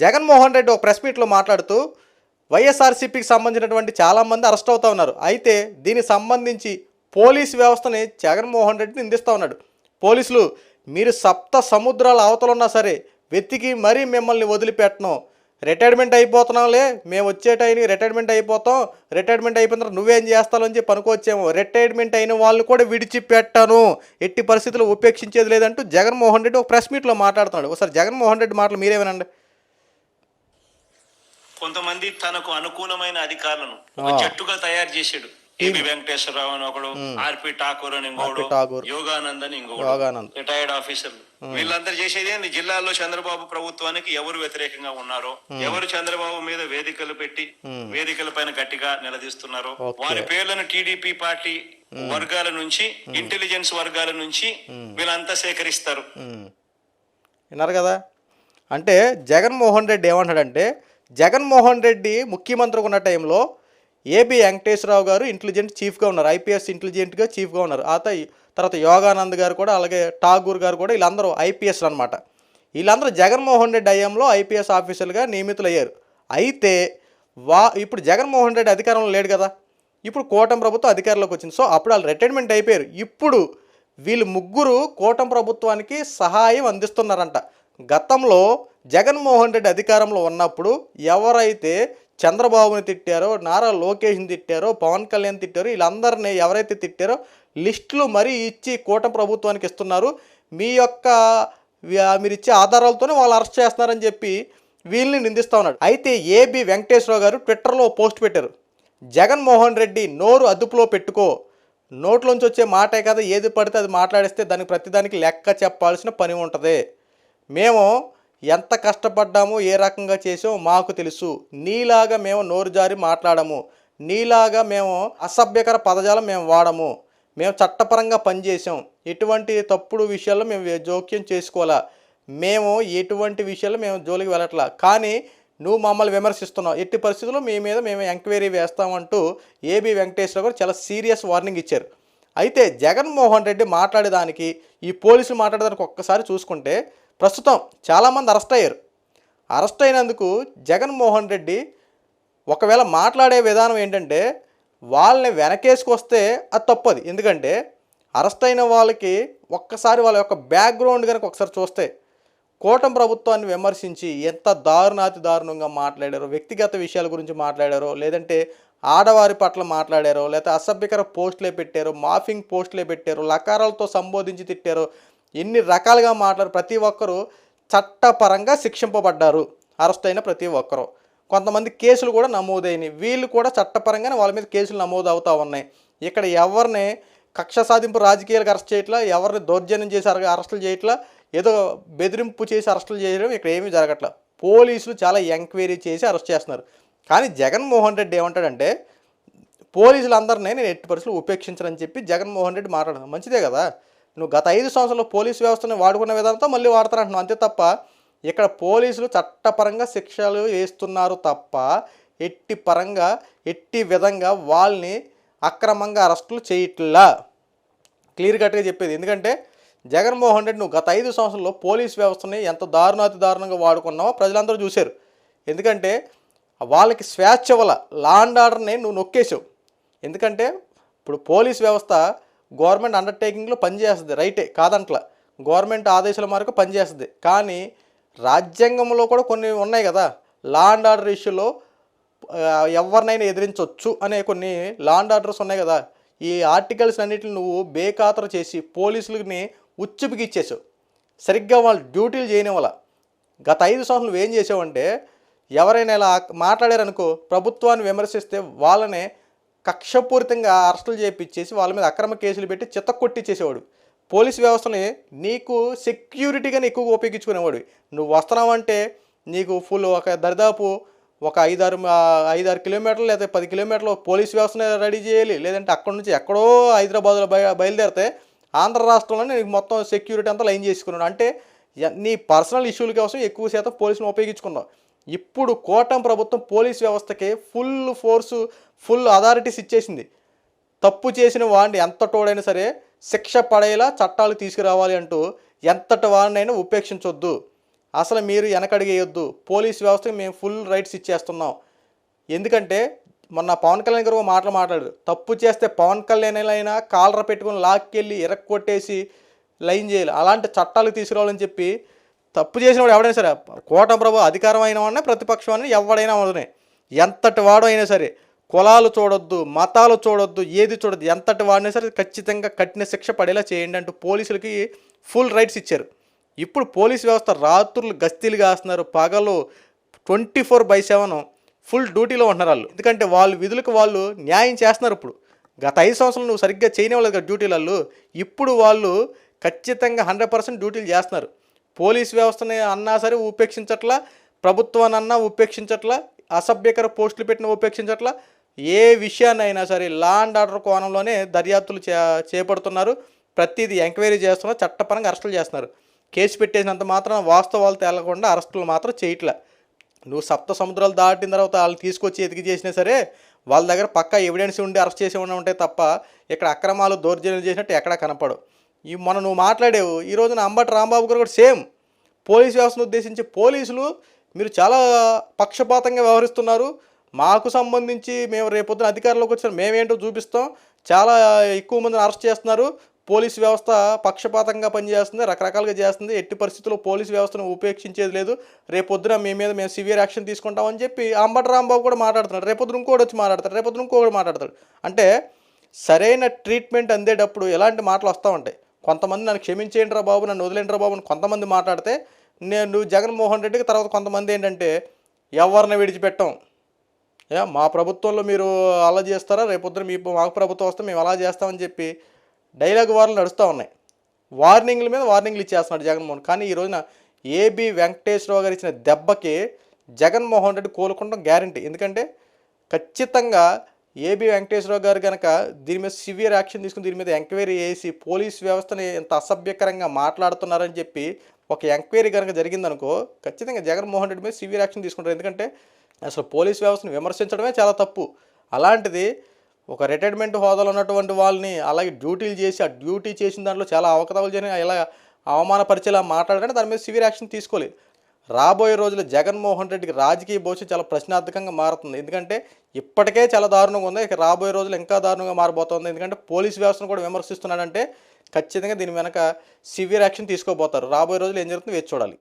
జగన్మోహన్ రెడ్డి ఒక ప్రెస్ మీట్లో మాట్లాడుతూ వైఎస్ఆర్సీపీకి సంబంధించినటువంటి చాలామంది అరెస్ట్ అవుతూ ఉన్నారు. అయితే దీనికి సంబంధించి పోలీస్ వ్యవస్థని జగన్మోహన్ రెడ్డి నిందిస్తూ ఉన్నాడు. పోలీసులు మీరు సప్త సముద్రాల అవతలు ఉన్నా సరే వెతికి మరీ మిమ్మల్ని వదిలిపెట్టను. రిటైర్మెంట్ అయిపోతున్నాంలే మేము వచ్చే టైంకి రిటైర్మెంట్ అయిపోతాం. రిటైర్మెంట్ అయిపోయిన తర్వాత నువ్వేం చేస్తావు అని చెప్పి అనుకోవచ్చేమో. రిటైర్మెంట్ అయిన వాళ్ళని కూడా విడిచిపెట్టాను. ఎట్టి పరిస్థితుల్లో ఉపేక్షించేది లేదంటూ జగన్మోహన్ రెడ్డి ఒక ప్రెస్ మీట్లో మాట్లాడుతున్నాడు. ఒకసారి జగన్మోహన్ రెడ్డి మాటలు మీరేమనండి? కొంతమంది తనకు అనుకూలమైన అధికారులను జట్టుగా తయారు చేశాడు. ఏబి వెంకటేశ్వరరావు అని ఒకడు ఆర్పి ఠాకూర్ అని ఇంకోడు. యోగానంద్ అని ఇంకోడు. రిటైర్డ్ ఆఫీసర్లు. వీళ్ళందరూ చేసేది ఏంది? జిల్లాలో చంద్రబాబు ప్రభుత్వానికి ఎవరు వ్యతిరేకంగా ఉన్నారో ఎవరు చంద్రబాబు మీద వేదికలు పెట్టి వేదికల పైన గట్టిగా నిలదీస్తున్నారో. వారి పేర్లను టీడీపీ పార్టీ వర్గాల నుంచి ఇంటెలిజెన్స్ వర్గాల నుంచి వీళ్ళంతా సేకరిస్తారు. విన్నారు కదా? అంటే జగన్మోహన్ రెడ్డి ఏమంటాడంటే జగన్మోహన్ రెడ్డి ముఖ్యమంత్రిగా ఉన్న టైంలో ఏబి వెంకటేశ్వరరావు గారు ఇంటెలిజెంట్ చీఫ్గా ఉన్నారు. ఐపీఎస్ ఇంటెలిజెంట్గా చీఫ్గా ఉన్నారు. ఆ తర్వాత యోగానంద్ గారు కూడా అలాగే ఠాగూర్ గారు కూడా వీళ్ళందరూ ఐపీఎస్లు అనమాట వీళ్ళందరూ జగన్మోహన్ రెడ్డి హయాంలో ఐపీఎస్ ఆఫీసర్లుగా నియమితులయ్యారు. అయితే వా ఇప్పుడు జగన్మోహన్ రెడ్డి అధికారంలో లేడు కదా. ఇప్పుడు కూటమి ప్రభుత్వం అధికారంలోకి వచ్చింది. సో అప్పుడు వాళ్ళు రిటైర్మెంట్ అయిపోయారు. ఇప్పుడు వీళ్ళు ముగ్గురు కూటమి ప్రభుత్వానికి సహాయం అందిస్తున్నారంట. గతంలో జగన్మోహన్ రెడ్డి అధికారంలో ఉన్నప్పుడు ఎవరైతే చంద్రబాబుని తిట్టారో నారా లోకేష్ని తిట్టారో పవన్ కళ్యాణ్ తిట్టారో వీళ్ళందరినీ ఎవరైతే తిట్టారో లిస్టులు మరీ ఇచ్చి కూటమి ప్రభుత్వానికి ఇస్తున్నారు. మీ యొక్క మీరు ఇచ్చే ఆధారాలతోనే వాళ్ళు అరెస్ట్ చేస్తున్నారని చెప్పి వీళ్ళని నిందిస్తూ ఉన్నాడు. అయితే ఏబి వెంకటేశ్వరరావు గారు ట్విట్టర్లో పోస్ట్ పెట్టారు. జగన్మోహన్ రెడ్డి నోరు అదుపులో పెట్టుకో. నోట్లోంచి వచ్చే మాటే కదా ఏది పడితే అది మాట్లాడిస్తే దానికి ప్రతిదానికి లెక్క చెప్పాల్సిన పని ఉంటుంది. మేము ఎంత కష్టపడ్డామో ఏ రకంగా చేసామో మాకు తెలుసు. నీలాగా మేము నోరు జారి మాట్లాడము. నీలాగా మేము అసభ్యకర పదజాలం మేము వాడము. మేము చట్టపరంగా పనిచేసాం ఎటువంటి తప్పుడు విషయాల్లో మేము జోక్యం చేసుకోవాలా? మేము ఎటువంటి విషయాల్లో మేము జోలికి వెళ్ళట్లా? కానీ నువ్వు మమ్మల్ని విమర్శిస్తున్నావు. ఎట్టి పరిస్థితుల్లో మీ మీద మేము ఎంక్వైరీ వేస్తామంటూ ఏబి వెంకటేశ్వర గారు చాలా సీరియస్ వార్నింగ్ ఇచ్చారు. అయితే జగన్మోహన్ రెడ్డి మాట్లాడేదానికి ఈ పోలీసులు మాట్లాడేదానికి ఒక్కసారి చూసుకుంటే ప్రస్తుతం చాలామంది అరెస్ట్ అయ్యారు. అరెస్ట్ అయినందుకు జగన్మోహన్ రెడ్డి ఒకవేళ మాట్లాడే విధానం ఏంటంటే వాళ్ళని వెనకేసుకొస్తే అది తప్పది. ఎందుకంటే అరెస్ట్ అయిన వాళ్ళకి ఒక్కసారి వాళ్ళ యొక్క బ్యాక్గ్రౌండ్ కనుక ఒకసారి చూస్తే కూటమి ప్రభుత్వాన్ని విమర్శించి ఎంత దారుణాతి దారుణంగా మాట్లాడారో వ్యక్తిగత విషయాల గురించి మాట్లాడారో లేదంటే ఆడవారి పట్ల మాట్లాడారో లేకపోతే అసభ్యకర పోస్టులే పెట్టారో మాఫింగ్ పోస్టులే పెట్టారో లకారాలతో సంబోధించి తిట్టారో ఎన్ని రకాలుగా మాట్లాడు ప్రతి ఒక్కరూ చట్టపరంగా శిక్షింపబడ్డారు. అరెస్ట్ అయిన ప్రతి ఒక్కరూ. కొంతమంది కేసులు కూడా నమోదైనవి వీళ్ళు కూడా చట్టపరంగానే వాళ్ళ మీద కేసులు నమోదు అవుతూ ఉన్నాయి. ఇక్కడ ఎవరిని కక్ష సాధింపు రాజకీయాలకు అరెస్ట్ చేయట్లా ఎవరిని దౌర్జన్యం చేసి అరెస్టులు చేయట్లా ఏదో బెదిరింపు చేసి అరెస్టులు చేయడం ఇక్కడ ఏమీ జరగట్లా. పోలీసులు చాలా ఎంక్వైరీ చేసి అరెస్ట్ చేస్తున్నారు. కానీ జగన్మోహన్ రెడ్డి ఏమంటాడంటే పోలీసులందరినీ నేను ఎట్టి పరిస్థితులు ఉపేక్షించనని చెప్పి జగన్మోహన్ రెడ్డి మాట్లాడదాం మంచిదే కదా? నువ్వు గత ఐదు సంవత్సరాలు పోలీసు వ్యవస్థను వాడుకున్న విధానంతో మళ్ళీ వాడతానంటున్నావు అంతే తప్ప ఇక్కడ పోలీసులు చట్టపరంగా శిక్షలు వేస్తున్నారు తప్ప ఎట్టి పరంగా ఎట్టి విధంగా వాళ్ళని అక్రమంగా అరెస్టులు చేయట్లా. క్లియర్ కట్గా చెప్పేది. ఎందుకంటే జగన్మోహన్ రెడ్డి నువ్వు గత ఐదు సంవత్సరాల్లో పోలీస్ వ్యవస్థని ఎంత దారుణాతి దారుణంగా వాడుకున్నావో ప్రజలందరూ చూశారు. ఎందుకంటే వాళ్ళకి స్వేచ్ఛ వల్ల లా అండ్ ఆర్డర్ని నువ్వు నొక్కేసావు ఎందుకంటే ఇప్పుడు పోలీస్ వ్యవస్థ గవర్నమెంట్ అండర్టేకింగ్లో పనిచేస్తుంది రైటే కాదంట్లా. గవర్నమెంట్ ఆదేశాల మేరకు పనిచేస్తుంది కానీ రాజ్యాంగంలో కూడా కొన్ని ఉన్నాయి కదా. లా అండ్ ఆర్డర్ ఇష్యూలో ఎవరినైనా ఎదిరించవచ్చు అనే కొన్ని లా అండ్ ఆర్డర్స్ ఉన్నాయి కదా. ఈ ఆర్టికల్స్ అన్నిటిని నువ్వు బేఖాతరు చేసి పోలీసులని ఉచ్చుపికి ఇచ్చేసావు. సరిగ్గా వాళ్ళు డ్యూటీలు చేయని వల్ల గత ఐదు సంవత్సరాలు నువ్వేం చేసావంటే ఎవరైనా ఇలా మాట్లాడారనుకో ప్రభుత్వాన్ని విమర్శిస్తే వాళ్ళనే కక్షపూరితంగా అరెస్టులు చేయించేసి వాళ్ళ మీద అక్రమ కేసులు పెట్టి చిత్త కొట్టించేసేవాడు పోలీస్ వ్యవస్థని నీకు సెక్యూరిటీగానే ఎక్కువగా ఉపయోగించుకునేవాడు. నువ్వు వస్తున్నావంటే నీకు ఫుల్ ఒక దరిదాపు ఒక ఐదారు ఐదారు కిలోమీటర్లు లేదా పది కిలోమీటర్లు పోలీస్ వ్యవస్థని రెడీ చేయాలి. లేదంటే అక్కడి నుంచి ఎక్కడో హైదరాబాద్లో బయ బయలుదేరితే ఆంధ్ర రాష్ట్రంలోనే నీకు మొత్తం సెక్యూరిటీ అంతా లైన్ చేసుకున్నాడు అంటే నీ పర్సనల్ ఇష్యూల కోసం ఎక్కువ శాతం పోలీసులను ఉపయోగించుకున్నావు. ఇప్పుడు కోటం ప్రభుత్వం పోలీస్ వ్యవస్థకి ఫుల్ ఫోర్సు ఫుల్ అథారిటీస్ ఇచ్చేసింది. తప్పు చేసిన వాడిని ఎంత తోడైనా సరే శిక్ష పడేలా చట్టాలు తీసుకురావాలి అంటూ ఎంతటి వాడినైనా ఉపేక్షించొద్దు. అసలు మీరు వెనకడిగేయొద్దు. పోలీస్ వ్యవస్థకి మేము ఫుల్ రైట్స్ ఇచ్చేస్తున్నాం. ఎందుకంటే మొన్న పవన్ కళ్యాణ్ గారు మాటలు మాట్లాడారు. తప్పు చేస్తే పవన్ కళ్యాణ్ అయినా కాలర పెట్టుకుని లాక్కెళ్ళి ఇరక్కొట్టేసి లైన్ చేయాలి. అలాంటి చట్టాలు తీసుకురావాలని చెప్పి తప్పు చేసిన వాడు ఎవడైనా సరే కోట ప్రభు అధికారం అయిన వాడినే ప్రతిపక్షం అని ఎవడైనా వాడనే ఎంతటి వాడు అయినా సరే కులాలు చూడొద్దు మతాలు చూడొద్దు ఏది చూడొద్దు ఎంతటి వాడినా సరే ఖచ్చితంగా కఠిన శిక్ష పడేలా చేయండి అంటూ పోలీసులకి ఫుల్ రైట్స్ ఇచ్చారు. ఇప్పుడు పోలీస్ వ్యవస్థ రాత్రులు గస్తీలు కాస్తున్నారు పగలు twenty four by seven full డ్యూటీలో ఉంటున్నారు వాళ్ళు. ఎందుకంటే వాళ్ళు విధులకు వాళ్ళు న్యాయం చేస్తున్నారు ఇప్పుడు. గత ఐదు సంవత్సరాలు నువ్వు సరిగ్గా చేయనివ్వలేదు కదా డ్యూటీలలో ఇప్పుడు వాళ్ళు ఖచ్చితంగా హండ్రెడ్ పర్సెంట్ డ్యూటీలు చేస్తున్నారు. పోలీస్ వ్యవస్థని అన్నా సరే ఉపేక్షించట్లా ప్రభుత్వాన్ని అన్నా ఉపేక్షించట్లా అసభ్యకర పోస్టులు పెట్టిన ఉపేక్షించట్ల. ఏ విషయాన్నైనా సరే లా అండ్ ఆర్డర్ కోణంలోనే దర్యాప్తులు చే చేపడుతున్నారు. ప్రతిదీ ఎంక్వైరీ చేస్తున్నారు చట్టపరంగా అరెస్టులు చేస్తున్నారు. కేసు పెట్టేసినంత మాత్రం వాస్తవాలు తేలకుండా అరెస్టులు మాత్రం చేయట్లే. నువ్వు సప్త సముద్రాలు దాటిన తర్వాత వాళ్ళు తీసుకొచ్చి ఎతికి చేసినా సరే వాళ్ళ దగ్గర పక్కా ఎవిడెన్స్ ఉండి అరెస్ట్ చేసి ఉండి ఉంటాయి తప్ప ఇక్కడ అక్రమాలు దౌర్జన్యం చేసినట్టు ఎక్కడా కనపడవు. ఈ మొన్న నువ్వు మాట్లాడేవు ఈ రోజున అంబటి రాంబాబు గారు కూడా సేమ్. పోలీస్ వ్యవస్థను ఉద్దేశించి పోలీసులు మీరు చాలా పక్షపాతంగా వ్యవహరిస్తున్నారు. మాకు సంబంధించి మేము రేపొద్దున అధికారంలోకి వచ్చిన మేమేంటో చూపిస్తాం. చాలా ఎక్కువ మందిని అరెస్ట్ చేస్తున్నారు. పోలీస్ వ్యవస్థ పక్షపాతంగా పనిచేస్తుంది రకరకాలుగా చేస్తుంది. ఎట్టి పరిస్థితుల్లో పోలీస్ వ్యవస్థను ఉపేక్షించేది లేదు. రేపొద్దున మీ మీద మేము సివియర్ యాక్షన్ తీసుకుంటామని చెప్పి అంబటి రాంబాబు కూడా మాట్లాడుతున్నాడు. రేపొద్దున ఇంకోటి వచ్చి మాట్లాడతాడు. రేపొద్దున ఇంకోటి మాట్లాడతాడు. అంటే సరైన ట్రీట్మెంట్ అందేటప్పుడు ఎలాంటి మాటలు వస్తూ ఉంటాయి? కొంతమంది నన్ను క్షమించేయండి రా బాబు నన్ను వదిలేండి రా బాబు అని కొంతమంది మాట్లాడితే నేను జగన్మోహన్ రెడ్డికి తర్వాత కొంతమంది ఏంటంటే ఎవరిని విడిచిపెట్టం. ఏ మా ప్రభుత్వంలో మీరు అలా చేస్తారా? రేపొద్దున మీ మాకు ప్రభుత్వం వస్తే మేము అలా చేస్తామని చెప్పి డైలాగ్ వార్లు నడుస్తూ ఉన్నాయి. వార్నింగ్ల మీద వార్నింగ్లు ఇచ్చేస్తున్నాడు జగన్మోహన్. కానీ ఈ రోజున ఏబి వెంకటేశ్వరరావు గారు ఇచ్చిన దెబ్బకి జగన్మోహన్ రెడ్డి కోలుకుంటాం గ్యారంటీ. ఎందుకంటే ఖచ్చితంగా ఏబి వెంకటేశ్వరరావు గారు కనుక దీని మీద సివియర్ యాక్షన్ తీసుకుని దీని మీద ఎంక్వైరీ చేసి పోలీస్ వ్యవస్థని ఎంత అసభ్యకరంగా మాట్లాడుతున్నారని చెప్పి ఒక ఎంక్వైరీ కనుక జరిగిందనుకో ఖచ్చితంగా జగన్మోహన్ రెడ్డి మీద సివియర్ యాక్షన్ తీసుకుంటారు. ఎందుకంటే అసలు పోలీస్ వ్యవస్థను విమర్శించడమే చాలా తప్పు. అలాంటిది ఒక రిటైర్మెంట్ హోదాలో ఉన్నటువంటి వాళ్ళని అలాగే డ్యూటీలు చేసి ఆ డ్యూటీ చేసిన దాంట్లో చాలా అవకతవలు జరిగిన ఇలా అవమానపరిచేలా మాట్లాడాలంటే దాని మీద సివియర్ యాక్షన్ తీసుకోలేదు. రాబోయే రోజుల్లో జగన్మోహన్ రెడ్డికి రాజకీయ భవిష్యత్తు చాలా ప్రశ్నార్థకంగా మారుతుంది. ఎందుకంటే ఇప్పటికే చాలా దారుణంగా ఉంది. ఇక రాబోయే రోజులు ఇంకా దారుణంగా మారబోతుంది. ఎందుకంటే పోలీస్ వ్యవస్థను కూడా విమర్శిస్తున్నాడంటే ఖచ్చితంగా దీని వెనక సివియర్ యాక్షన్ తీసుకోబోతారు. రాబోయే రోజులు ఏం జరుగుతుందో వేచి చూడాలి.